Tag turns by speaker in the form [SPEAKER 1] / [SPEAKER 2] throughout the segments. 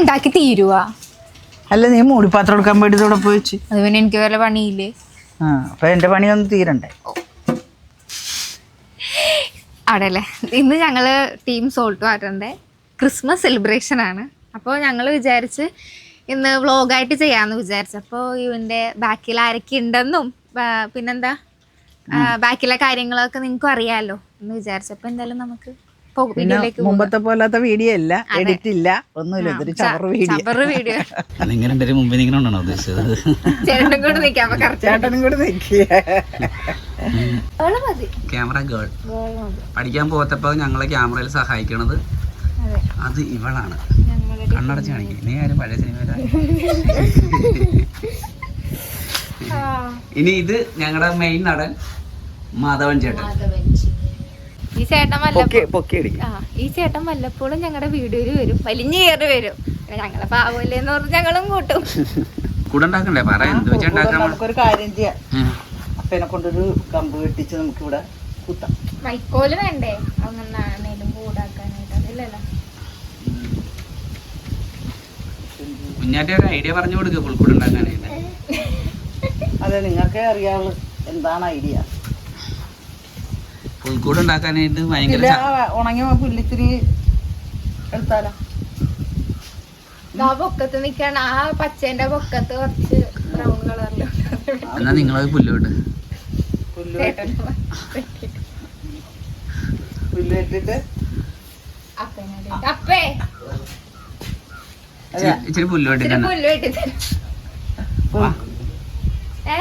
[SPEAKER 1] ഉണ്ടാക്കി തീരുവാ.
[SPEAKER 2] അല്ല നീ മൂടിപ്പാത്രം എടുക്കാൻ വേണ്ടി ഇവിടെ പോയി വെച്ച്
[SPEAKER 1] അത് പിന്നെ എനിക്ക് വേറെ പണിയില്ലേ?
[SPEAKER 2] ആ അപ്പൊ എന്റെ പണിയൊന്നും തീരണ്ടേ?
[SPEAKER 1] അവിടെ അല്ലേ ഇന്ന് ഞങ്ങൾ ടീം സോൾട്ട് വാട്ടറിന്റെ ക്രിസ്മസ് സെലിബ്രേഷൻ ആണ്. അപ്പോൾ ഞങ്ങൾ വിചാരിച്ച് ഇന്ന് വ്ളോഗായിട്ട് ചെയ്യാന്ന് വിചാരിച്ചു. അപ്പോൾ ഇവന്റെ ബാക്കിൽ ആരൊക്കെ ഉണ്ടെന്നും പിന്നെന്താ? ബാക്കിലെ കാര്യങ്ങളൊക്കെ നിങ്ങൾക്കും അറിയാമല്ലോ എന്ന് വിചാരിച്ചു. അപ്പോൾ എന്തായാലും നമുക്ക്
[SPEAKER 2] മുമ്പത്തെ പോലത്തെ വീഡിയോ അല്ല എഡിറ്റ് ഇല്ല ഒന്നുമില്ല ഇതൊരു ചവറ് വീഡിയോ
[SPEAKER 1] ചവറ് വീഡിയോ
[SPEAKER 3] മുമ്പേ നിൽക്കണോണ്ടാണോ ഉദ്ദേശിച്ചത്?
[SPEAKER 1] ചേട്ടനും കൂടെ നിൽക്കാം അപ്പോൾ കറക്റ്റ്
[SPEAKER 2] ചേട്ടനും കൂടെ നിൽക്കുക
[SPEAKER 1] മതി.
[SPEAKER 3] Camera girl. പഠിക്കാൻ പോകത്തപ്പോ ഞങ്ങളെ ക്യാമറയിൽ സഹായിക്കണത്
[SPEAKER 1] അതെ.
[SPEAKER 3] അത് ഇവളാണ്.
[SPEAKER 1] ഞങ്ങളുടെ
[SPEAKER 3] കണ്ണടച്ച് കാണിക്കും. നീ ആരും പഴയ സിനിമ
[SPEAKER 1] ആ,
[SPEAKER 3] ഇനി ഇത് ഞങ്ങളുടെ മെയിൻ നടൻ മാധവൻ ചേട്ടൻ.
[SPEAKER 1] ഈ ചേട്ടൻ വല്ല
[SPEAKER 2] പൊക്കി പൊക്കി
[SPEAKER 1] ആ ഈ ചേട്ടൻ വല്ലപ്പോഴും ഞങ്ങളുടെ വീഡിയോയിൽ വരും. വലിഞ്ഞു കയറി വരും. ഞങ്ങളെ പാവല്ലേ എന്ന് പറഞ്ഞ് ഞങ്ങളും കൂട്ടും.
[SPEAKER 3] കൂടെ പറ എന്ത് വെച്ചാ
[SPEAKER 2] നമുക്കൊരു കാര്യം ചെയ്യാം. അപ്പനെ കൊണ്ടൊരു കമ്പ് കെട്ടിച്ച് നമുക്കിവിടെ കുത്താം
[SPEAKER 1] വൈക്കോൽ വേണ്ടേ? അങ്ങനെ കൂടാക്കാനായിട്ട്. അതില്ലല്ലോ.
[SPEAKER 3] കുഞ്ഞാറ്റ ഒരു ഐഡിയ പറഞ്ഞു കൊടുക്കുക പുൽക്കൂട് ഉണ്ടാക്കാനായിട്ട്.
[SPEAKER 2] അതെ നിങ്ങൾക്കേ അറിയാവുള്ളൂ. എന്താണ് ഐഡിയ?
[SPEAKER 3] പുൽക്കൂട് ഉണ്ടാക്കാനായിട്ട് ഭയങ്കര
[SPEAKER 2] ഉണങ്ങിയ പുല്ലിത്തിരി എടുത്താലോ?
[SPEAKER 1] ആ പൊക്കത്ത് നിക്കണ. ആ പച്ചേന്റെ പൊക്കത്ത് കുറച്ച് ബ്രൗൺ കളറിലും
[SPEAKER 3] എന്നാ നിങ്ങളത് പുല്ലോട്ട് ഇച്ചിരി പുല്ലോട്ടി
[SPEAKER 1] ഇത്തിരി
[SPEAKER 3] തന്നെ
[SPEAKER 1] പുല്ല് വെട്ടി തരും ഏ?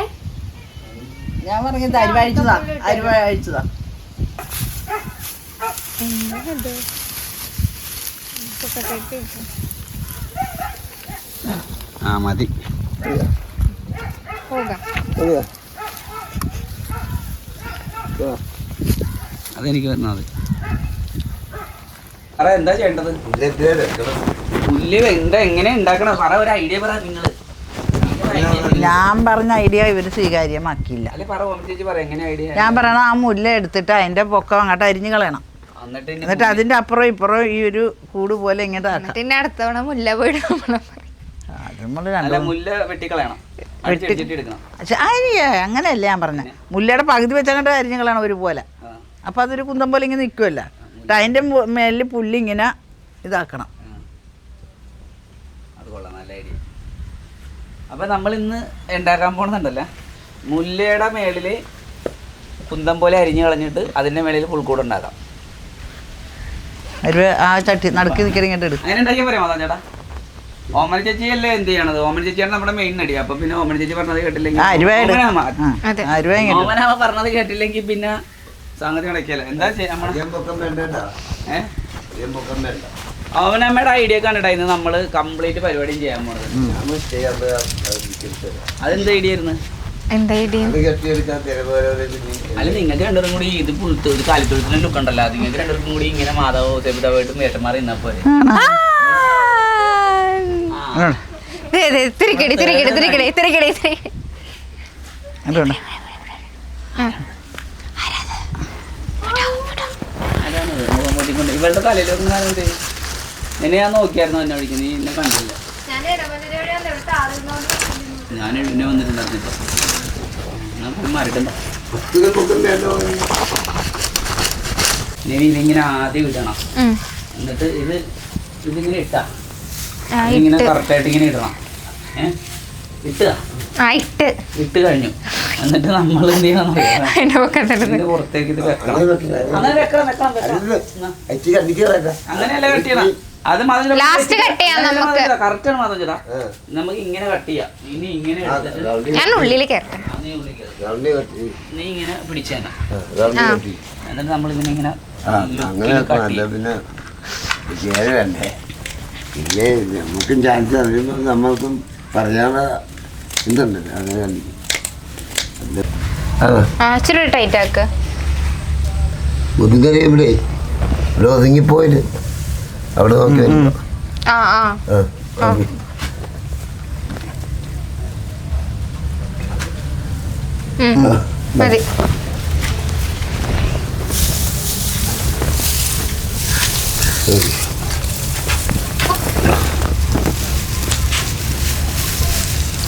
[SPEAKER 2] ഞാൻ പറഞ്ഞത് അരിവ അഴിച്ചതാ
[SPEAKER 1] ഇട്ടു.
[SPEAKER 3] ആ മതി. അതെനിക്ക് വരുന്നത് പറ എന്താ ചെയ്യേണ്ടത്? പുല്ല് എന്താ എങ്ങനെ ഉണ്ടാക്കണം? പറ ഒരു ഐഡിയ പറ നിങ്ങൾ.
[SPEAKER 2] ഞാൻ പറഞ്ഞ ഐഡിയ ഇവർ സ്വീകാര്യമാക്കിയില്ല.
[SPEAKER 3] പറ ചേച്ചി പറ എങ്ങനെ ഐഡിയ?
[SPEAKER 2] ഞാൻ പറയണ ആ മുല്ല എടുത്തിട്ട് അതിന്റെ പൊക്കം അങ്ങോട്ട് അരിഞ്ഞു കളയണം.
[SPEAKER 3] എന്നിട്ട്
[SPEAKER 2] അതിന്റെ അപ്പുറം ഇപ്പുറം ഈ ഒരു കൂട് പോലെ ഇങ്ങോട്ട് ആക്കാം.
[SPEAKER 1] മുല്ല പോയിട്ട്
[SPEAKER 2] അത് നമ്മൾ
[SPEAKER 3] അല്ല
[SPEAKER 2] രണ്ടും
[SPEAKER 3] മുല്ല വെട്ടിക്കളയണം.
[SPEAKER 2] വെട്ടി-
[SPEAKER 3] എടുക്കണം
[SPEAKER 2] പക്ഷെ അങ്ങനെയല്ല ഞാൻ പറഞ്ഞത് മുല്ലയുടെ പകുതി വെച്ചങ്ങട്ട് അരിഞ്ഞുകളാണ് ഒരുപോലെ. ഒരു പോലെ
[SPEAKER 3] ആ,
[SPEAKER 2] അപ്പൊ അതൊരു കുന്തം പോലെ ഇങ്ങനെ നിൽക്കുമല്ല എന്നിട്ട് അതിന്റെ മു- മേലിൽ പുല്ല് ഇങ്ങനെ ഇതാക്കണം.
[SPEAKER 3] ആ. അത് കൊള്ളാം നല്ല ഐഡിയ. അപ്പൊ നമ്മൾ ഇന്ന് ഉണ്ടാക്കാൻ പോണെന്നുണ്ടല്ലോ മുല്ലയുടെ മേളിൽ കുന്തം പോലെ അരിഞ്ഞു കളഞ്ഞിട്ട് അതിന്റെ മേളിൽ പുൽക്കൂട് ഉണ്ടാക്കാം.
[SPEAKER 2] ഒരു ആ ചട്ടി നടുക്ക് നിൽക്കണ ഇങ്ങോട്ട് എടുക്കും.
[SPEAKER 3] അങ്ങനെ ഉണ്ടാക്കിയാൽ അതാ ചേട്ടാ? ഓമന ചേച്ചി അല്ലേ എന്ത് ചെയ്യണത്? ഓമന ചേച്ചിയാണ് നമ്മുടെ മെയിൻ നടി. അപ്പൊ പിന്നെ ഓമന ചേച്ചി പറഞ്ഞത് കേട്ടില്ലെങ്കിൽ
[SPEAKER 2] ആ അരുവ എടു.
[SPEAKER 3] ഓമനാമ്മ.
[SPEAKER 1] അതെ.
[SPEAKER 2] ആ, അരുവ ഇങ്ങോട്ട്
[SPEAKER 3] ഓമനാമ്മ പറഞ്ഞത് കേട്ടില്ലെങ്കിൽ പിന്നെ സംഗതി നടക്കിയല്ല എന്താ ഓമനമ്മയുടെ ഐഡിയ കണ്ടിട്ടാ ഇന്ന് നമ്മൾ കംപ്ലീറ്റ് പരിപാടിയും ചെയ്യാൻ പോണത്. അതെന്ത് ഐഡിയ ആയിരുന്നു? അല്ല നിങ്ങൾക്ക് രണ്ടുപേരും കൂടി ഇത് ഒരു കാലിത്തൊഴുത്തിന് ലുക്ക് ഉണ്ടല്ലോ. നിങ്ങൾക്ക് രണ്ടുപേർക്കും കൂടി ഇങ്ങനെ ഇന്നാ പോലെ.
[SPEAKER 1] തിരിക്കടി തിരിക്കടി തിരിക്കടി തിരിക്കടി തിരിക്കടി.
[SPEAKER 3] ഇവളുടെ തലയിലൊന്നും കാണുന്നത് എന്നെ ഞാൻ നോക്കിയായിരുന്നു എന്നെ വിളിക്കുന്നത്. നീ എന്നെ കണ്ടില്ല. ഞാൻ എന്നെ വന്നിട്ടുണ്ടായിരുന്നു ഇപ്പൊ. ഞാൻ പോയി മാറിയിട്ടുണ്ടോ നീ ഇതിങ്ങനെ ആദ്യം ഇടണം. എന്നിട്ട് ഇത് ഇതിങ്ങനെ ഇട്ടാ. ഇങ്ങനെ കറക്റ്റായിട്ട് ഇങ്ങനെ ഇടണം. ഏ? ഇട്ടുക.
[SPEAKER 1] ആ ഇട്ട്.
[SPEAKER 3] ഇട്ട് കഴിഞ്ഞു. എന്നിട്ട് നമ്മൾ എന്ത് ചെയ്യണം പുറത്തേക്ക് ഇത് വെക്കണം. അങ്ങനെ വെക്കണം വെക്കണം. അങ്ങനെയല്ല കട്ട്. ചെയ്യണം അത് മതി
[SPEAKER 1] ലാസ്റ്റ് കട്ട് ചെയ്യാം നമുക്ക്.
[SPEAKER 3] കറക്റ്റ് ആണ് മാധവൻ ചേട്ടാ. നമുക്ക് ഇങ്ങനെ കട്ട് ചെയ്യാം. ഇനി ഇങ്ങനെ എടുത്തിട്ട്
[SPEAKER 1] ഞാൻ ഉള്ളിൽ കയറട്ടെ
[SPEAKER 3] നീ ഉള്ളിൽ കേറ്. നീ ഇങ്ങനെ പിടിച്ചേനെ എന്നിട്ട് നമ്മൾ ഇതിനെ ഇങ്ങനെ
[SPEAKER 4] പിന്നെ ചേരണ്ടേ പിന്നെ നമുക്കും ചാൻസ് അറിയുമ്പോൾ നമ്മൾക്കും പറയാനുള്ള ഇതുണ്ടല്ലോ അങ്ങനെ
[SPEAKER 1] ഇച്ചിരി ടൈറ്റ് ആക്ക്.
[SPEAKER 4] മുതുകറി ഇവിടെ. ഇവിടെ ഒതുങ്ങിപ്പോയിൽ അവിടെ നോക്കി.
[SPEAKER 1] ആ ആ. മതി.
[SPEAKER 4] ശരി.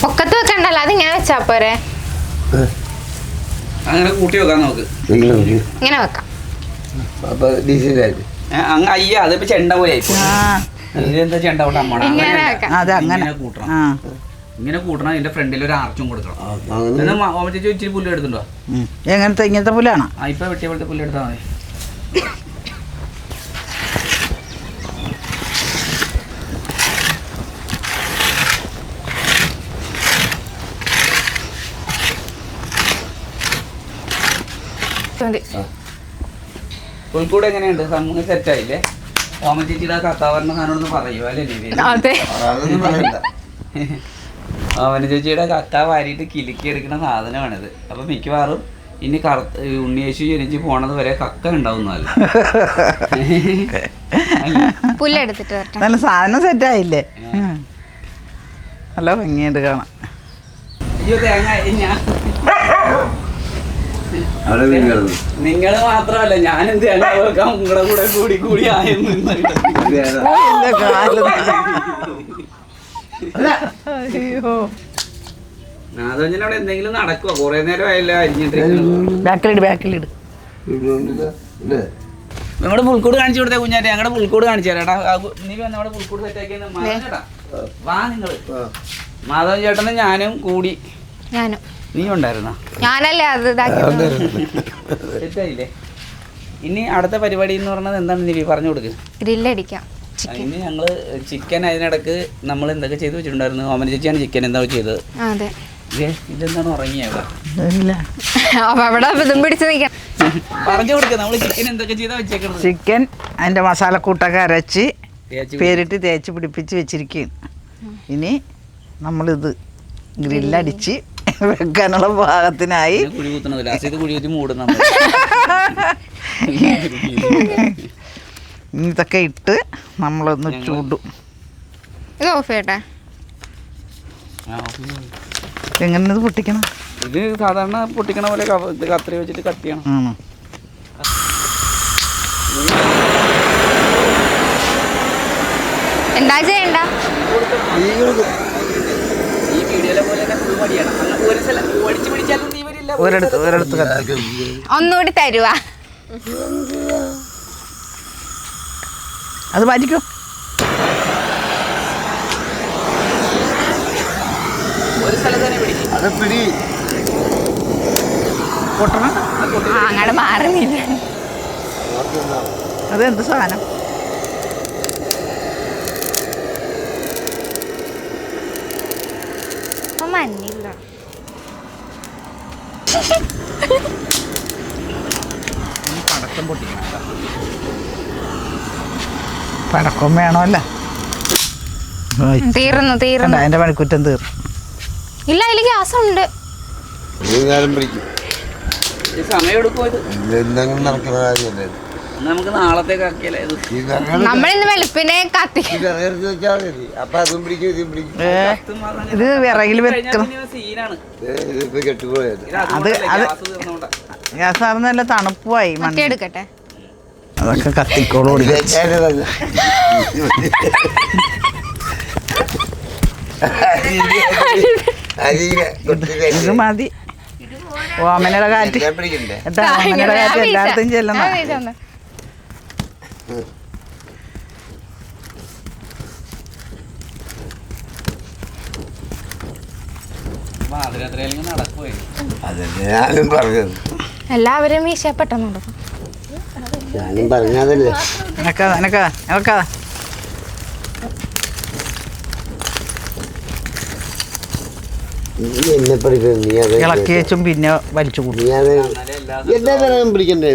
[SPEAKER 1] പൊക്കത്ത് വെക്കണ്ടല്ലോ അതിങ്ങനെ വെച്ചാ പോരെ?
[SPEAKER 3] അങ്ങനെ കൂട്ടി വെക്കാൻ
[SPEAKER 4] നമുക്ക്.
[SPEAKER 1] ഇങ്ങനെ വെക്കാം.
[SPEAKER 4] അപ്പൊ ഡീസന്റായിട്ട്
[SPEAKER 3] ഏ, അങ്ങ് അയ്യ അതിപ്പോ ചെണ്ട പോലെ
[SPEAKER 2] ആ.
[SPEAKER 3] ഇതെന്താ ചെണ്ട കൊണ്ട് അമ്മ
[SPEAKER 1] ഇങ്ങനെ
[SPEAKER 2] അത് അങ്ങനെ.
[SPEAKER 3] ഇങ്ങനെ കൂട്ടണം.
[SPEAKER 2] അതിന്റെ
[SPEAKER 3] ഇങ്ങനെ കൂട്ടണം ഇതിന്റെ ഫ്രണ്ടിൽ ഒരു ആർച്ചും കൊടുക്കണം.
[SPEAKER 4] അങ്ങനെ.
[SPEAKER 3] എന്നാ മാ- ഓമ ചേച്ചി ഇച്ചിരി പുല്ല് എടുത്തുണ്ടോ
[SPEAKER 2] എങ്ങനത്തെ ഇങ്ങനത്തെ പുല്ലാണ്?
[SPEAKER 3] ആ ഇപ്പൊ വെട്ടിയ പോലത്തെ പുല്ല് എടുത്താൽ മതി.
[SPEAKER 1] മതി.
[SPEAKER 3] പുൽക്കൂട് എങ്ങനെയുണ്ട്? സമൂഹം സെറ്റായില്ലേ ഓമ ചേച്ചിയുടെ കത്താവരണ സാധനം പറയുമോ അല്ലേ?
[SPEAKER 1] അതെ.
[SPEAKER 4] അതൊന്നും പറയണ്ട.
[SPEAKER 3] ഓമന ചേച്ചിയുടെ കത്ത വാരിയിട്ട് കിലുക്കി എടുക്കുന്ന സാധനമാണിത്. അപ്പൊ മിക്കവാറും ഇനി കറുത്ത ഉണ്ണിയേശു ജനിച്ച് പോണത് വരെ കക്ക ഉണ്ടാവുന്നതല്ല
[SPEAKER 1] പുല്ലെടുത്തിട്ട് സെറ്റ്
[SPEAKER 2] നല്ല സാധനം സെറ്റായില്ലേ നല്ല ഭംഗിയുണ്ട് കാണാം.
[SPEAKER 3] അയ്യോ തേങ്ങ ഞാൻ നിങ്ങൾ മാത്രമല്ല ഞാനും തേങ്ങ വെക്കാൻ നിങ്ങളുടെ കൂടെ കൂടി കൂടി ആയെന്ന് എന്തെങ്കിലും നടക്കുവോ? കുറെ നേരം ആയല്ലോ അരിഞ്ഞിട്ട്
[SPEAKER 2] ബാക്കിലിട് ബാക്കിലിട്?
[SPEAKER 3] നിങ്ങളുടെ പുൽക്കൂട് കാണിച്ചു കൊടുത്തേ കുഞ്ഞാറ്റ ഞങ്ങളുടെ പുൽക്കൂട് കാണിച്ചു തരാടാ നീ വന്ന അവിടെ പുൽക്കൂട് ചേട്ടാ വാ
[SPEAKER 4] നിങ്ങൾ.
[SPEAKER 3] മാധവൻ ചേട്ടനും ഞാനും കൂടി.
[SPEAKER 1] ഞാനും.
[SPEAKER 3] നീ ഉണ്ടായിരുന്ന
[SPEAKER 1] ഞാനല്ലേ അത്
[SPEAKER 3] സെറ്റായില്ലേ ഇനി അടുത്ത പരിപാടി എന്ന് പറഞ്ഞത് എന്താണ് നിവി? പറഞ്ഞു കൊടുക്ക്.
[SPEAKER 1] ഗ്രില്ലടിക്കാം.
[SPEAKER 3] ഇനി ഞങ്ങൾ ചിക്കൻ അതിനിടക്ക് നമ്മൾ എന്തൊക്കെ ചെയ്ത് വെച്ചിട്ടുണ്ടായിരുന്നു? ഓമന ചേച്ചിയാണ് ചിക്കൻ എന്താ ചെയ്തത്?
[SPEAKER 1] അതെ.
[SPEAKER 3] ഇതെന്താണ് പറഞ്ഞു കൊടുക്ക നമ്മൾ ചിക്കൻ എന്തൊക്കെ ചെയ്താ വെച്ചേക്കണത്?
[SPEAKER 2] ചിക്കൻ അതിന്റെ മസാലക്കൂട്ടൊക്കെ അരച്ച് പേരിട്ട് തേച്ച് പിടിപ്പിച്ച് വെച്ചിരിക്കും ഇനി നമ്മളിത് ഗ്രില്ലടിച്ച് വെക്കാനുള്ള പാകത്തിനായി
[SPEAKER 3] കുഴി കുത്തണത് ലാസ്റ്റ് ഇത് കുഴി കുത്തി മൂടും നമ്മൾ
[SPEAKER 2] ഇനി ഇതൊക്കെ ഇട്ട് നമ്മളൊന്ന് ചൂടും.
[SPEAKER 1] ഇത് ഓഫ് ചെയ്യട്ടെ?
[SPEAKER 2] എങ്ങനെ ഇത് പൊട്ടിക്കണം?
[SPEAKER 3] ഇത് സാധാരണ പൊട്ടിക്കണ പോലെ കത്രി വെച്ചിട്ട് കട്ട് ചെയ്യണം.
[SPEAKER 2] ആണോ?
[SPEAKER 1] എന്താ ചെയ്യണ്ട
[SPEAKER 3] ഈ വീഡിയോയിലെ പോലെ തന്നെ ഫുൾ മടിയാണ്. അങ്ങ് ഒരു സ്ഥലം ഒടിച്ച് പിടിച്ചാലും തീ വരില്ല.
[SPEAKER 2] ഒരിടത്ത് ഒരിടത്ത് കത്തി
[SPEAKER 1] ഒന്നുകൂടി തരുവാ.
[SPEAKER 2] അത് മാറ്റിക്കോ.
[SPEAKER 3] ഒരു സ്ഥലത്ത് തന്നെ പിടിക്കും.
[SPEAKER 4] അത് പിടി.
[SPEAKER 2] പൊട്ടണം.
[SPEAKER 1] ആ അങ്ങോട്ട് മാറുന്നില്ല.
[SPEAKER 2] അതെന്ത് സാധനം?
[SPEAKER 1] മഞ്ഞില്ല
[SPEAKER 3] പടക്കം
[SPEAKER 2] വേണമല്ല.
[SPEAKER 1] തീർന്നു തീർന്നു.
[SPEAKER 2] അതിന്റെ പണിക്കുറ്റം തീർന്നു.
[SPEAKER 1] ഇല്ല അതിൽ ഗ്യാസ് ഉണ്ട്.
[SPEAKER 4] ഈ
[SPEAKER 3] ഈ സമയം എടുക്കും
[SPEAKER 4] എന്തെങ്കിലും നടക്കുന്ന കാര്യമല്ലേ?
[SPEAKER 3] നമുക്ക് നാളത്തേക്ക് ആക്കിയാലേ ഇത്?
[SPEAKER 1] നമ്മളിന്ന് വെളുപ്പിനെ കത്തി.
[SPEAKER 4] അപ്പൊ അതും പിടിക്കും ഇതും പിടിക്കും.
[SPEAKER 2] ഇത് വിറകിൽ വെക്കണം.
[SPEAKER 3] സീനാണ്.
[SPEAKER 4] ഇതിപ്പോ കെട്ടുപോയത്
[SPEAKER 3] അത്
[SPEAKER 2] അത്
[SPEAKER 3] ഗ്യാസ്
[SPEAKER 2] ആകുന്ന നല്ല തണുപ്പായി
[SPEAKER 1] എടുക്കട്ടെ?
[SPEAKER 2] അതൊക്കെ കത്തിക്കോളൂ ഇത് മതി. ഓമനയുടെ കാറ്റ്. ഓമനയുടെ കാറ്റ്? എല്ലായിടത്തും ചെല്ലുന്ന
[SPEAKER 1] ആ, വീശ ഒന്ന്.
[SPEAKER 3] പാതിരാത്രിയിലെങ്കിൽ നടക്കുവേ
[SPEAKER 4] അതല്ലേ ഞാനും പറഞ്ഞത്.
[SPEAKER 1] എല്ലാവരും വീശ പെട്ടെന്നുണ്ട്
[SPEAKER 4] ഞാനും പറഞ്ഞതല്ലേ
[SPEAKER 2] എനക്കാ എനക്കാ ഇളക്കി വെച്ചും പിന്നെ വലിച്ചു കൂട്ടും.
[SPEAKER 4] പിടിക്കണ്ടേ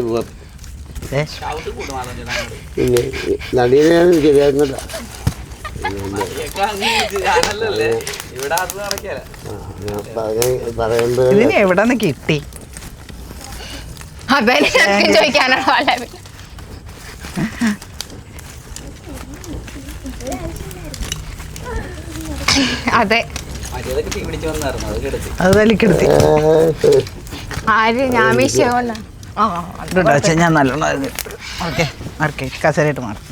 [SPEAKER 4] ഇപ്പൊ?
[SPEAKER 2] ഏ
[SPEAKER 3] ഞാൻ.
[SPEAKER 4] പിന്നെ ശരിയാക്കുന്നില്ല
[SPEAKER 2] ഇതിന് എവിടെ നിന്ന് കിട്ടി?
[SPEAKER 1] അതെ അതെ.
[SPEAKER 2] തലിക്കെടുത്തി
[SPEAKER 1] ആര്? ഞാൻ
[SPEAKER 2] വെച്ചാൽ ഞാൻ നല്ലോണം ഓക്കെ മാർക്കേ കസേരയിട്ട് മാറും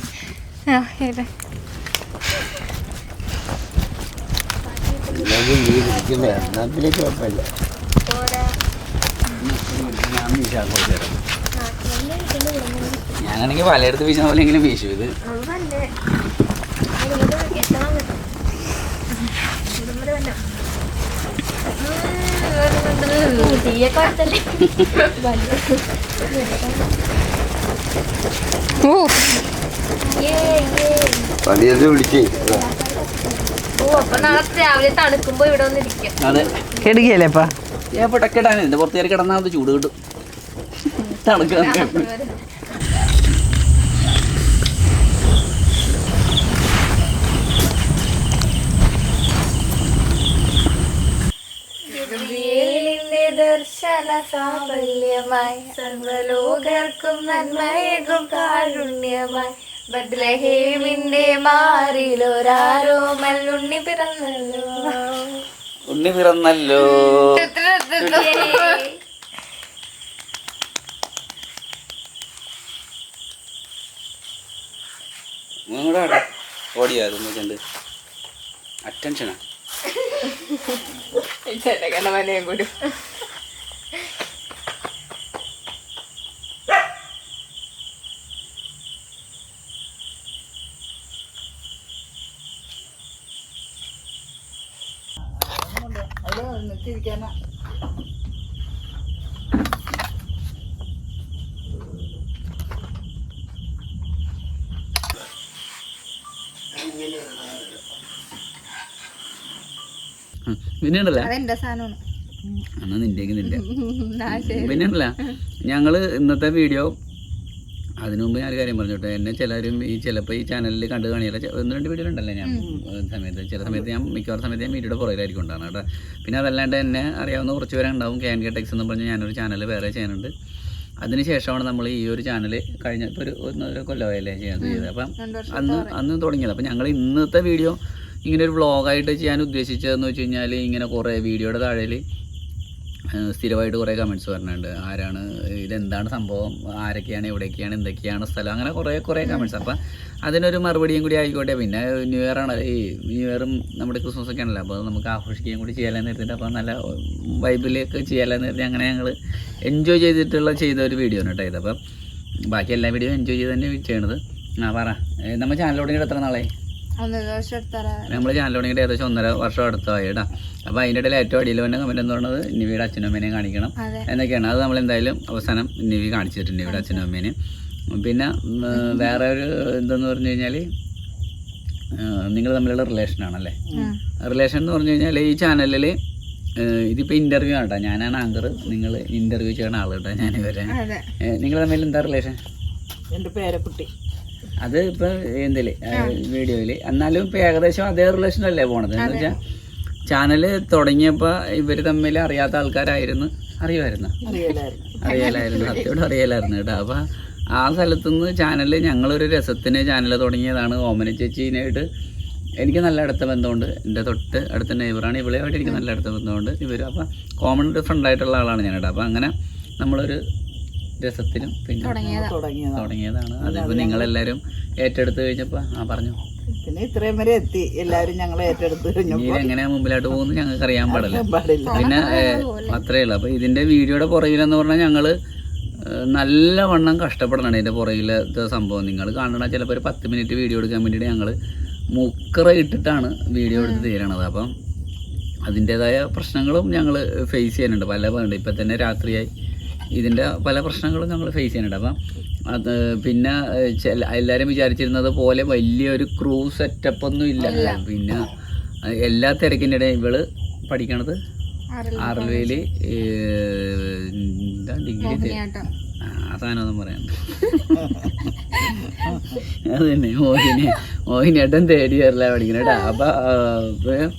[SPEAKER 3] ഞാനാണെങ്കിൽ പലയിടത്ത് വീശുന്ന പോലെ എങ്കിലും വീശു ഇത്.
[SPEAKER 1] ഊഫ്.
[SPEAKER 3] ഇതിന്റെ പുറത്ത് കയറി കിടന്നാൽ ചൂട് കിട്ടും. തണുക്കാൻ
[SPEAKER 5] ദർശന സാഫല്യമായി സർവലോകർക്കും നന്മയേകും കാരുണ്യമായി. ബദ്ലഹേമിന്റെ മാറിലൊരാരോ മല്ലുണ്ണി പിറന്നല്ലോ.
[SPEAKER 3] ഉണ്ണി പിറന്നല്ലോ. നിങ്ങളുടെ അവിടെ ഓടിയാ നോക്കണ്ട് അറ്റൻഷനാ
[SPEAKER 1] ജനഗണമനയും കൂടി.
[SPEAKER 3] പിന്നെ ഉണ്ടല്ല
[SPEAKER 1] അതെന്റെ സാധനമാണ്.
[SPEAKER 3] എന്നാ നിന്റെക്ക് നിന്റെ. ഞങ്ങൾ ഇന്നത്തെ വീഡിയോ അതിനു മുമ്പ് ഞാൻ ഒരു കാര്യം പറഞ്ഞോട്ടെ? എന്നെ ചിലരും ഈ ചിലപ്പോൾ ഈ ചാനലിൽ കണ്ടു കാണിയില്ല ഒന്ന് രണ്ട് വീഡിയോ ഉണ്ടല്ലോ ഞാൻ? സമയത്ത് ചില സമയത്ത് ഞാൻ മിക്കവാറും സമയത്ത് ഞാൻ വീഡിയോയുടെ പുറകിലായിരിക്കും ഉണ്ടാകുന്നത് കേട്ടോ. പിന്നെ അതല്ലാണ്ട് എന്നെ അറിയാവുന്ന കുറച്ച് പേരെ ഉണ്ടാവും ക്യാൻ കെ ടെക്സ് എന്ന് പറഞ്ഞ് ഞാനൊരു ചാനൽ വേറെ ചെയ്യാനുണ്ട് അതിന് ശേഷമാണ് നമ്മൾ ഈ ഒരു ചാനൽ കഴിഞ്ഞ ഒരു ഒന്നര കൊല്ലമായല്ലേ ചെയ്യാൻ ചെയ്തത്. അപ്പം അന്ന് അന്ന് തുടങ്ങിയത്. അപ്പം ഞങ്ങൾ ഇന്നത്തെ വീഡിയോ ഇങ്ങനെ ഒരു വ്ളോഗായിട്ട് ചെയ്യാൻ ഉദ്ദേശിച്ചതെന്ന് വെച്ച് കഴിഞ്ഞാൽ ഇങ്ങനെ കുറേ വീഡിയോയുടെ താഴെയിൽ സ്ഥിരമായിട്ട് കുറേ കമന്റ്സ് പറഞ്ഞിട്ടുണ്ട് ആരാണ് ഇതെന്താണ് സംഭവം? ആരൊക്കെയാണ് എവിടെയൊക്കെയാണ് എന്തൊക്കെയാണ് സ്ഥലം? അങ്ങനെ കുറേ കുറേ കമന്റ്സ് അപ്പം അതിനൊരു മറുപടിയും കൂടി ആയിക്കോട്ടെ. പിന്നെ ന്യൂ ഇയർ ആണ് ഈ ന്യൂ ഇയറും നമ്മുടെ ക്രിസ്മസ് ഒക്കെ ആണല്ലോ. അപ്പോൾ നമുക്ക് ആഘോഷിക്കുകയും കൂടി ചെയ്യാമെന്ന് കരുതിയിട്ട് അപ്പോൾ നല്ല വൈബിലേക്ക് ചെയ്യാമെന്ന് കരുതി അങ്ങനെ ഞങ്ങൾ എൻജോയ് ചെയ്തിട്ടുള്ള ചെയ്ത ഒരു വീഡിയോ ആണ് കേട്ടോ ഇത്. അപ്പം ബാക്കി എല്ലാ വീഡിയോയും എൻജോയ് ചെയ്ത് തന്നെ ചെയ്യണത്. ആ പറ. നമ്മുടെ ചാനൽ എത്ര നാളായി? നമ്മൾ ചാനൽ തുടങ്ങിയിട്ട് ഏകദേശം ഒന്നര വർഷം അടുത്തായി കേട്ടോ അപ്പോൾ അതിന്റെ ഇടയിൽ ഏറ്റവും അടിയിൽ വന്ന കമന്റ് എന്ന് പറഞ്ഞത് നിവിയുടെ അച്ഛനും അമ്മേനെയും കാണിക്കണം എന്നൊക്കെയാണ്. അത് നമ്മൾ എന്തായാലും അവസാനം നിവി കാണിച്ചിട്ടുണ്ട് നിവിയുടെ അച്ഛനും അമ്മേനെയും. പിന്നെ വേറെ ഒരു എന്തെന്ന് പറഞ്ഞു കഴിഞ്ഞാൽ നിങ്ങൾ തമ്മിലുള്ള റിലേഷൻ ആണല്ലേ? റിലേഷൻ എന്ന് പറഞ്ഞു കഴിഞ്ഞാൽ ഈ ചാനലിൽ ഇതിപ്പോൾ ഇന്റർവ്യൂ ആണ് കേട്ടോ. ഞാനാണ് ആങ്കർ നിങ്ങൾ ഇന്റർവ്യൂ ചെയ്യണ ആൾ കേട്ടോ. ഞാൻ ഇവരെ നിങ്ങൾ തമ്മിൽ എന്താ റിലേഷൻ
[SPEAKER 2] എന്റെ പേരക്കുട്ടി.
[SPEAKER 3] അത് ഇപ്പൊ എന്തിൽ വീഡിയോയിൽ. എന്നാലും ഇപ്പൊ ഏകദേശം അതേ റിലേഷൻ അല്ലേ പോണത്? എന്ന് വെച്ചാൽ ചാനൽ തുടങ്ങിയപ്പോ ഇവർ തമ്മിൽ അറിയാത്ത ആൾക്കാരായിരുന്നു. അറിയുമായിരുന്നു?
[SPEAKER 2] അറിയില്ലായിരുന്നു
[SPEAKER 3] അറിയാലായിരുന്നു. സത്യോട് അറിയാലായിരുന്നു കേട്ടോ. അപ്പൊ ആ സ്ഥലത്തുനിന്ന് ചാനൽ ഞങ്ങളൊരു രസത്തിന് ചാനൽ തുടങ്ങിയതാണ്. ഓമന ചേച്ചീനായിട്ട് എനിക്ക് നല്ല അടുത്ത ബന്ധമുണ്ട്. എന്റെ തൊട്ട് അടുത്ത നെയ്ബറാണ് ഇവളെയായിട്ട് എനിക്ക് നല്ല അടുത്ത ബന്ധമുണ്ട്. ഇവർ അപ്പം കോമൺ ഒരു ഫ്രണ്ടായിട്ടുള്ള ആളാണ് ഞാൻ കേട്ടോ. അപ്പം അങ്ങനെ നമ്മളൊരു രസത്തിനും പിന്നെ
[SPEAKER 1] തുടങ്ങിയതാ.
[SPEAKER 2] തുടങ്ങിയതാണ്.
[SPEAKER 3] അതിപ്പോ നിങ്ങൾ എല്ലാരും ഏറ്റെടുത്ത് കഴിഞ്ഞപ്പോ ആ പറഞ്ഞു.
[SPEAKER 2] പിന്നെ ഇത്രയും വരെ എത്തി. എല്ലാവരും ഞങ്ങളെ ഏറ്റെടുത്ത്
[SPEAKER 3] എങ്ങനെയാ മുമ്പിലോട്ട് പോകുന്നു ഞങ്ങൾക്ക് അറിയാൻ പാടില്ല. പിന്നെ അത്രേ ഉള്ളു. അപ്പൊ ഇതിന്റെ വീഡിയോയുടെ പുറകിലെന്ന് പറഞ്ഞാൽ ഞങ്ങൾ നല്ലവണ്ണം കഷ്ടപ്പെടണം ഇതിന്റെ പുറകിലത്തെ സംഭവം. നിങ്ങൾ കാണണ ചിലപ്പോൾ ഒരു പത്ത് മിനിറ്റ് വീഡിയോ എടുക്കാൻ വേണ്ടിയിട്ട് ഞങ്ങൾ മുക്കറ ഇട്ടിട്ടാണ് വീഡിയോ എടുത്ത് തീരണത്. അപ്പം അതിന്റെതായ പ്രശ്നങ്ങളും ഞങ്ങൾ ഫേസ് ചെയ്യാനുണ്ട്. പല ഇപ്പം തന്നെ രാത്രിയായി. ഇതിന്റെ പല പ്രശ്നങ്ങളും ഞങ്ങൾ ഫേസ് ചെയ്യുന്നുണ്ട്. അപ്പം അത് പിന്നെ എല്ലാവരും വിചാരിച്ചിരുന്നത് പോലെ വലിയൊരു ക്രൂ സെറ്റപ്പ് ഒന്നും ഇല്ല. പിന്നെ എല്ലാ തിരക്കിന്റെ ഇടയിൽ ഇവൾ പഠിക്കണത് ആറൽവേൽ എന്താ ഡിഗ്രി ആ സാധനം ഒന്നും പറയാൻ അത് തന്നെ മോഹിനി മോഹിനിയാട്ടം തേടി ഇയറില പഠിക്കണം കേട്ടോ അപ്പം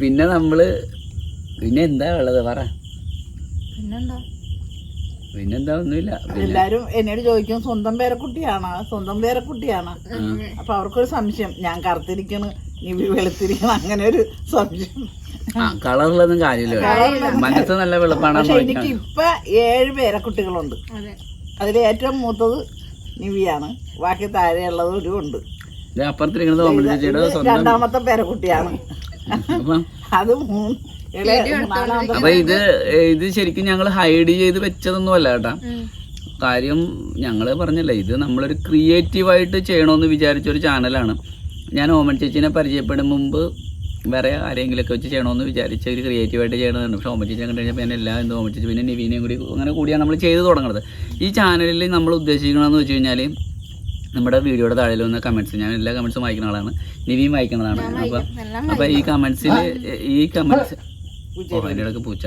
[SPEAKER 3] പിന്നെ നമ്മൾ പിന്നെ എന്താ ഉള്ളത് പറ.
[SPEAKER 1] പിന്നെന്താ?
[SPEAKER 3] പിന്നെന്താ ഒന്നുമില്ല.
[SPEAKER 2] എല്ലാരും എന്നോട് ചോദിക്കും സ്വന്തം പേരക്കുട്ടിയാണോ? സ്വന്തം പേരക്കുട്ടിയാണോ. അപ്പൊ അവർക്കൊരു സംശയം. ഞാൻ കറുത്തിരിക്കണ്. നീ വെളുത്തിരിക്കണം. അങ്ങനെ ഒരു സംശയം.
[SPEAKER 3] ആ കളറുള്ളതും കാര്യമില്ല. മനസ്സ് നല്ല വെളുപ്പാണ്
[SPEAKER 2] എനിക്ക് ഇപ്പൊ ഏഴ് പേരക്കുട്ടികളുണ്ട്.
[SPEAKER 1] അതെ.
[SPEAKER 2] അതിൽ ഏറ്റവും മൂത്തത് നിവിയാണ്. ബാക്കി താഴെയുള്ളവരും ഉണ്ട്.
[SPEAKER 3] അപ്പുറത്തിരിക്കുന്നത്
[SPEAKER 2] രണ്ടാമത്തെ പേരക്കുട്ടിയാണ്.
[SPEAKER 3] അപ്പം
[SPEAKER 2] അത് മൂന്ന്
[SPEAKER 3] അപ്പൊ ഇത് ഇത് ശരിക്കും ഞങ്ങൾ ഹൈഡ് ചെയ്ത് വെച്ചതൊന്നും അല്ല കേട്ടാ കാര്യം ഞങ്ങൾ പറഞ്ഞല്ലേ ഇത് നമ്മളൊരു ക്രിയേറ്റീവായിട്ട് ചെയ്യണമെന്ന് വിചാരിച്ച ഒരു ചാനലാണ് ഞാൻ ഓമൻ ചേച്ചിനെ പരിചയപ്പെടും മുമ്പ് വേറെ ആരെങ്കിലുമൊക്കെ വെച്ച് ചെയ്യണമെന്ന് വിചാരിച്ച ഒരു ക്രിയേറ്റീവായിട്ട് ചെയ്യണമെന്നുണ്ട് പക്ഷേ ഓമൻ ചേച്ചി കണ്ടു കഴിഞ്ഞപ്പോൾ പിന്നെ എല്ലാം എന്തോ ഓമൻ ചേച്ചി പിന്നെ നിവീനെയും കൂടി അങ്ങനെ കൂടിയാണ് നമ്മൾ ചെയ്ത് തുടങ്ങുന്നത് ഈ ചാനലിൽ നമ്മൾ ഉദ്ദേശിക്കണമെന്ന് വെച്ച് കഴിഞ്ഞാൽ നമ്മുടെ വീഡിയോയുടെ താഴെ വന്ന കമൻസ് ഞാൻ എല്ലാ കമൻസും വായിക്കുന്ന ആളാണ്. നിവിയും വായിക്കുന്നതാണ്. അപ്പം അപ്പം ഈ കമൻസിൽ ഈ കമൻസ് അതിന്റെ ഇടയ്ക്ക് പൂച്ച.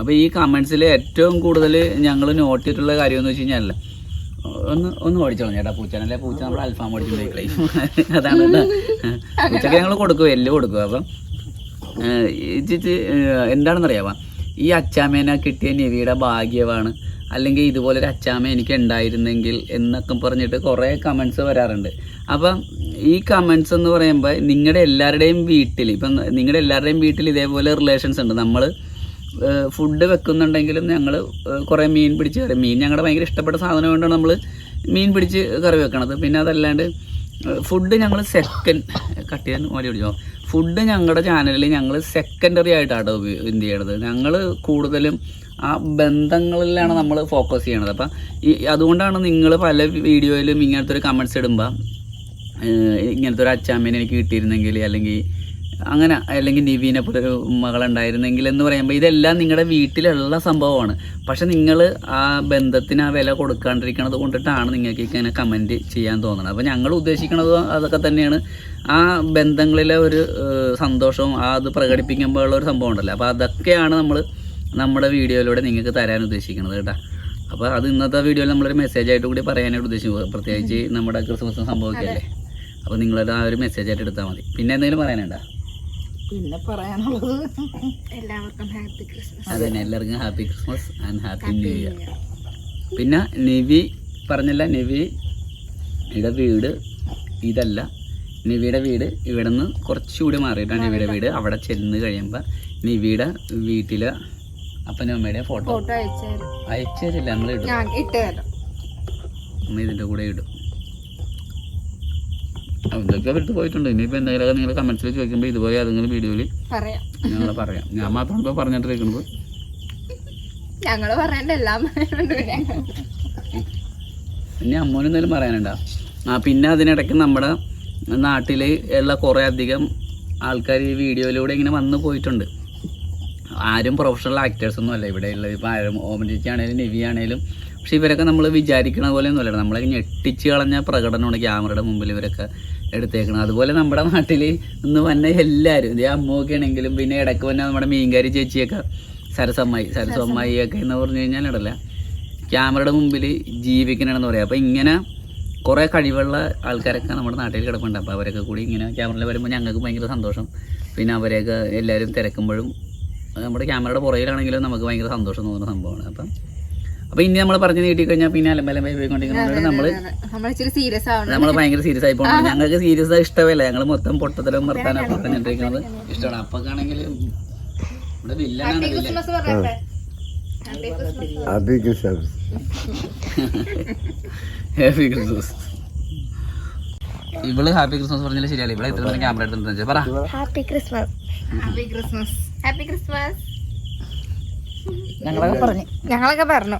[SPEAKER 3] അപ്പോൾ ഈ കമൻസിൽ ഏറ്റവും കൂടുതൽ ഞങ്ങൾ നോട്ട് ചെയ്തിട്ടുള്ള കാര്യം എന്ന് വെച്ച് കഴിഞ്ഞാൽ ഒന്ന് ഒന്ന് ഓടിച്ചോളൂ ചേട്ടാ. പൂച്ചനല്ലേ പൂച്ച നമ്മുടെ അൽഫാം ഓടിച്ചു കളയും അതാണ് പൂച്ചക്ക് ഞങ്ങൾ കൊടുക്കും എല്ലാം കൊടുക്കും. അപ്പം ഏഹ്, എന്താണെന്നറിയാവാ? ഈ അച്ചാമ്മേനെ കിട്ടിയ നിവിയുടെ ഭാഗ്യമാണ് അല്ലെങ്കിൽ ഇതുപോലൊരു അച്ചാമ്മ എനിക്ക് ഉണ്ടായിരുന്നെങ്കിൽ എന്നൊക്കെ പറഞ്ഞിട്ട് കുറേ കമൻസ് വരാറുണ്ട്. അപ്പം ഈ കമൻസ് എന്ന് പറയുമ്പോൾ നിങ്ങളുടെ എല്ലാവരുടെയും വീട്ടിൽ ഇപ്പം നിങ്ങളുടെ എല്ലാവരുടെയും വീട്ടിൽ ഇതേപോലെ റിലേഷൻസ് ഉണ്ട്. നമ്മൾ ഫുഡ് വെക്കുന്നുണ്ടെങ്കിലും ഞങ്ങൾ കുറേ മീൻ പിടിച്ച് കറി മീൻ ഞങ്ങളുടെ ഭയങ്കര ഇഷ്ടപ്പെട്ട സാധനം കൊണ്ടാണ് നമ്മൾ മീൻ പിടിച്ച് കറി വെക്കണത്. പിന്നെ അതല്ലാണ്ട് ഫുഡ് ഞങ്ങൾ സെക്കൻഡ് കട്ട് ചെയ്യാൻ മോലി പിടിച്ചോ? ഫുഡ് ഞങ്ങളുടെ ചാനലിൽ ഞങ്ങൾ സെക്കൻഡറി ആയിട്ടാണ് എന്ത് ചെയ്യണത്. ഞങ്ങൾ കൂടുതലും ആ ബന്ധങ്ങളിലാണ് നമ്മൾ ഫോക്കസ് ചെയ്യണത്. അപ്പം ഈ അതുകൊണ്ടാണ് നിങ്ങൾ പല വീഡിയോയിലും ഇങ്ങനത്തെ ഒരു കമൻസ് ഇടുമ്പോൾ ഇങ്ങനത്തെ ഒരു അച്ചാമ്മേനെ എനിക്ക് കിട്ടിയിരുന്നെങ്കിൽ അല്ലെങ്കിൽ അങ്ങനെ അല്ലെങ്കിൽ നിവീനെ പോലെ ഒരു മകളുണ്ടായിരുന്നെങ്കിൽ എന്ന് പറയുമ്പോൾ ഇതെല്ലാം നിങ്ങളുടെ വീട്ടിലുള്ള സംഭവമാണ്. പക്ഷെ നിങ്ങൾ ആ ബന്ധത്തിന് ആ വില കൊടുക്കാണ്ടിരിക്കണത് കൊണ്ടിട്ടാണ് നിങ്ങൾക്ക് ഇങ്ങനെ കമന്റ് ചെയ്യാൻ തോന്നുന്നത് അപ്പോൾ ഞങ്ങൾ ഉദ്ദേശിക്കുന്നത് അതൊക്കെ തന്നെയാണ്. ആ ബന്ധങ്ങളിലെ ഒരു സന്തോഷവും അത് പ്രകടിപ്പിക്കുമ്പോഴുള്ള ഒരു സംഭവം ഉണ്ടല്ലോ. അപ്പോൾ അതൊക്കെയാണ് നമ്മൾ നമ്മുടെ വീഡിയോയിലൂടെ നിങ്ങൾക്ക് തരാൻ ഉദ്ദേശിക്കുന്നത് കേട്ടോ. അപ്പോൾ അത് ഇന്നത്തെ വീഡിയോയിൽ നമ്മളൊരു മെസ്സേജ് ആയിട്ട് കൂടി പറയാനായിട്ട് ഉദ്ദേശിക്കുന്നത് പ്രത്യേകിച്ച് നമ്മുടെ ക്രിസ്മസ് സംഭവിക്കല്ലേ. അപ്പോൾ നിങ്ങളത് ആ ഒരു മെസ്സേജ് ആയിട്ട് എടുത്താൽ മതി. പിന്നെ എന്തെങ്കിലും പറയാനുണ്ടോ?
[SPEAKER 2] പിന്നെ പറയാനുള്ളത്
[SPEAKER 1] എല്ലാവർക്കും ഹാപ്പി ക്രിസ്മസ്
[SPEAKER 3] അതെ എല്ലാവർക്കും happy Christmas and happy new year പിന്നെ നിവി പറഞ്ഞല്ല നിവിയുടെ വീട് ഇതല്ല. നിവിയുടെ വീട് ഇവിടെ നിന്ന് കുറച്ചുകൂടി മാറിയിട്ടാണ് നിവിയുടെ വീട് അവിടെ ചെന്ന് കഴിയുമ്പോൾ നിവിയുടെ വീട്ടിലെ അപ്പനും അമ്മയുടെ ഫോട്ടോ
[SPEAKER 1] ഫോട്ടോ അയച്ചായിരുന്നു
[SPEAKER 3] അയച്ചു തരില്ല നമ്മൾ ഇടും.
[SPEAKER 1] ഞാൻ ഇട്ട് തരാം.
[SPEAKER 3] നമ്മൾ ഇതിന്റെ കൂടെ ഇടും. ഇതൊക്കെ വിട്ടു പോയിട്ടുണ്ട്. ഇനിയിപ്പോൾ എന്തെങ്കിലുമൊക്കെ നിങ്ങൾ കമൻസിൽ ചോദിക്കുമ്പോൾ ഇതുപോലെ ഏതെങ്കിലും വീഡിയോയിൽ
[SPEAKER 1] പറയാം.
[SPEAKER 3] ഞങ്ങൾ പറയാം. ഞാൻ മാത്രം ഇപ്പോൾ പറഞ്ഞിട്ടിരിക്കുന്നത്
[SPEAKER 1] ഞങ്ങൾ പറയേണ്ട എല്ലാം
[SPEAKER 3] ഇനി അമ്മോനും എന്തെങ്കിലും പറയാനുണ്ടോ? ആ പിന്നെ അതിനിടയ്ക്ക് നമ്മുടെ നാട്ടിൽ ഉള്ള കുറേ അധികം ആൾക്കാർ ഈ വീഡിയോയിലൂടെ ഇങ്ങനെ വന്നു പോയിട്ടുണ്ട്. ആരും പ്രൊഫഷണൽ ആക്ടേഴ്സ് ഒന്നും അല്ല. ഇവിടെ ഉള്ളത് ഇപ്പോൾ ആരും ചേച്ചി ആണെങ്കിലും നിവി ആണെങ്കിലും പക്ഷേ ഇവരൊക്കെ നമ്മൾ വിചാരിക്കണ പോലെ ഒന്നും അല്ല നമ്മളെ ഞെട്ടിച്ച് കളഞ്ഞ പ്രകടനമാണ് ക്യാമറയുടെ മുമ്പിൽ ഇവരൊക്കെ എടുത്തേക്കണം അതുപോലെ നമ്മുടെ നാട്ടിൽ ഇന്ന് വന്ന എല്ലാവരും ഇതേ അമ്മയൊക്കെ ആണെങ്കിലും പിന്നെ ഇടയ്ക്ക് വന്ന നമ്മുടെ മീൻകാരി ചേച്ചിയൊക്കെ സരസമ്മായി സരസമ്മായിയൊക്കെ എന്ന് പറഞ്ഞു കഴിഞ്ഞാൽ ഇടല്ല. ക്യാമറയുടെ മുമ്പിൽ ജീവിക്കണമെന്ന് പറയാം. അപ്പോൾ ഇങ്ങനെ കുറേ കഴിവുള്ള ആൾക്കാരൊക്കെ നമ്മുടെ നാട്ടിൽ കിടപ്പുണ്ട്. അപ്പോൾ അവരൊക്കെ കൂടി ഇങ്ങനെ ക്യാമറയിൽ വരുമ്പോൾ ഞങ്ങൾക്ക് ഭയങ്കര സന്തോഷം. പിന്നെ അവരെയൊക്കെ എല്ലാവരും തിരക്കുമ്പോഴും നമ്മുടെ ക്യാമറയുടെ പുറകിലാണെങ്കിലും നമുക്ക് ഭയങ്കര സന്തോഷം തോന്നുന്ന സംഭവമാണ്. അപ്പം അപ്പൊ ഇനി നമ്മൾ പറഞ്ഞു നീട്ടി കഴിഞ്ഞാൽ പിന്നെ അലമ്പലം പോയിക്കൊണ്ടിരിക്കുന്നുണ്ട് നമ്മൾ
[SPEAKER 1] നമ്മൾ ഇച്ചിരി സീരിയസ് ആവണം.
[SPEAKER 3] നമ്മൾ ഭയങ്കര സീരിയസ് ആയി പോകുന്നത് ഞങ്ങൾക്ക് സീരിയസ് ഇഷ്ടമല്ല. ഞങ്ങൾ മൊത്തം പൊട്ടത്തരം നിർത്താനാണ് പറഞ്ഞിട്ടിരിക്കുന്നത് ഇഷ്ടമാണ്. അപ്പൊക്കാണെങ്കിൽ ഇവിടെ വില്ലനാണ്
[SPEAKER 1] happy Christmas
[SPEAKER 4] happy Christmas
[SPEAKER 3] happy Christmas ഇവൾ ഹാപ്പി ക്രിസ്മസ് പറഞ്ഞാൽ ശരിയല്ല. ഇവിടെ എത്ര ക്യാമറ എടുത്തിട്ട് പറ.
[SPEAKER 5] Happy Christmas
[SPEAKER 1] happy Christmas
[SPEAKER 5] happy Christmas
[SPEAKER 2] ഞങ്ങളൊക്കെ പറഞ്ഞു.
[SPEAKER 1] ഞങ്ങളൊക്കെ പറഞ്ഞു.